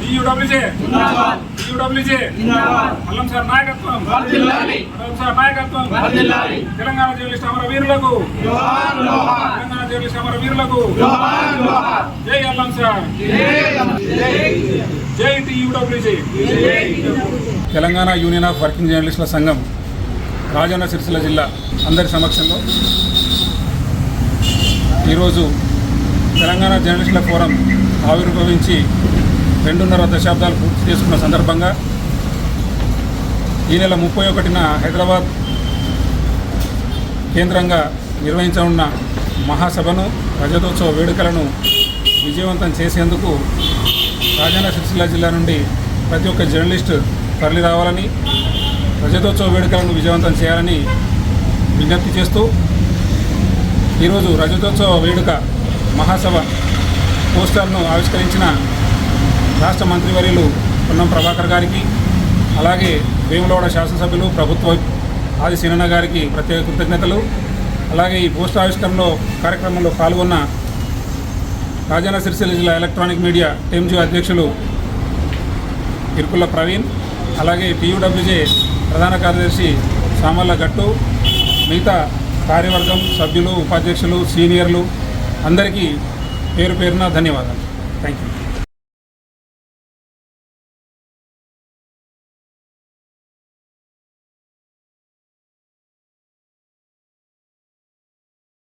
TUWJ TUWJ TUWJ Mallam sir నాయకత్వం. Mallam sir నాయకత్వం. Telangana journalist అమర వీరులకు. తెలంగాణ జర్నలిస్ట్ అమర వీరులకు. జై అల్లం సార్. జై TUWJ Telangana union of working జర్నలిస్టుల సంఘం రాజన్న సిరిసిల్ల జిల్లా అందరి సమక్షంలో ఈరోజు తెలంగాణ జర్నలిస్టుల ఫోరం ఆవిర్భవించి రెండున్నర దశాబ్దాలు పూర్తి చేసుకున్న సందర్భంగా ఈ నెల ముప్పై ఒకటిన హైదరాబాద్ కేంద్రంగా నిర్వహించనున్న మహాసభను రజతోత్సవ వేడుకలను విజయవంతం చేసేందుకు రాజన్న సిరిసిల్ల జిల్లా నుండి ప్రతి ఒక్క జర్నలిస్ట్ తరలి రావాలని రజతోత్సవ వేడుకలను విజయవంతం చేయాలని విజ్ఞప్తి చేస్తూ ఈరోజు రజతోత్సవ వేడుక మహాసభ పోస్టర్ను ఆవిష్కరించిన రాష్ట్ర మంత్రివర్యులు పొన్నం ప్రభాకర్ గారికి అలాగే వేములవాడ శాసనసభ్యులు ప్రభుత్వ ఆది సినన్న గారికి ప్రత్యేక కృతజ్ఞతలు. అలాగే ఈ పోస్టర్ ఆవిష్కరణలో కార్యక్రమంలో పాల్గొన్న రాజన్న సిరిసిల్ల జిల్లా ఎలక్ట్రానిక్ మీడియా టెంజీ అధ్యక్షులు ఇరుకుల ప్రవీణ్ అలాగే టీయూడబ్ల్యూజే ప్రధాన కార్యదర్శి సామల్ల గట్టు మిగతా కార్యవర్గం సభ్యులు ఉపాధ్యక్షులు సీనియర్లు అందరికీ పేరు పేరున ధన్యవాదాలు. Thank you